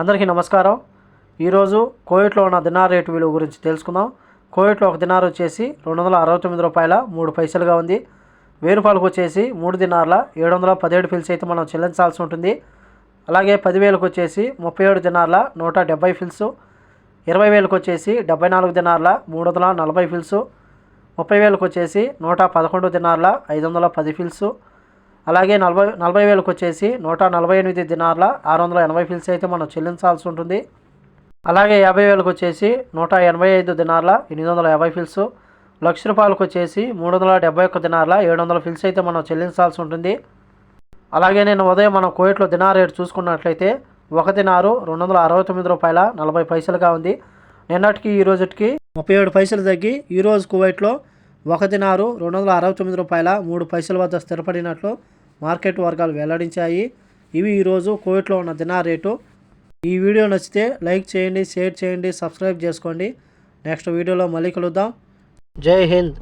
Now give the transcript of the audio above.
అందరికీ నమస్కారం. ఈరోజు కోవిట్లో ఉన్న దినార్ రేటు విలువ గురించి తెలుసుకుందాం. కోవిట్లో ఒక దినార్ వచ్చేసి రెండు వందల అరవై తొమ్మిది రూపాయల మూడు పైసలుగా ఉంది. వేరుపాలకు రూపాయలకు వచ్చేసి మూడు దినార్ల ఏడు వందల పదిహేడు ఫిల్స్ అయితే మనం చెల్లించాల్సి ఉంటుంది. అలాగే పదివేలకు వచ్చేసి ముప్పై ఏడు దినార్ల నూట డెబ్బై ఫిల్స్ ఇరవై వేలకు వచ్చేసి డెబ్బై నాలుగు దినార్ల మూడు వందల నలభై ఫిల్స్ ముప్పై వేలకు వచ్చేసి నూట పదకొండు దినార్ల ఐదు వందల పది ఫిల్స్ అలాగే నలభై నలభై వేలకు వచ్చేసి నూట నలభై ఎనిమిది దినార్ల ఆరు వందల ఎనభై ఫిల్స్ అయితే మనం చెల్లించాల్సి ఉంటుంది. అలాగే యాభై వేలకు వచ్చేసి నూట ఎనభై ఐదు దినార్ల ఎనిమిది వందల యాభై ఫిల్స్ లక్ష రూపాయలకు వచ్చేసి మూడు వందల డెబ్బై ఒక్క దినార్ల ఏడు వందల ఫిల్స్ అయితే మనం చెల్లించాల్సి ఉంటుంది. అలాగే నేను ఉదయం మనం కోవిట్లో దినార్ రేటు చూసుకున్నట్లయితే ఒక దినారు రెండు వందల అరవై తొమ్మిది రూపాయల నలభై పైసలుగా ఉంది. నిన్నటికి ఈ రోజుకి ముప్పై ఏడు పైసలు తగ్గి ఈరోజు కువైట్లో ఒక దినారు రెండు వందల అరవై తొమ్మిది రూపాయల మూడు పైసల వద్ద స్థిరపడినట్లు మార్కెట్ వర్గాలు వెల్లడించాయి. ఇవి ఈరోజు కోవిట్లో ఉన్న దినార్ రేటు. ఈ వీడియో నచ్చితే లైక్ చేయండి షేర్ చేయండి సబ్స్క్రైబ్ చేసుకోండి. నెక్స్ట్ వీడియోలో మళ్ళీ కలుద్దాం. జై హింద్.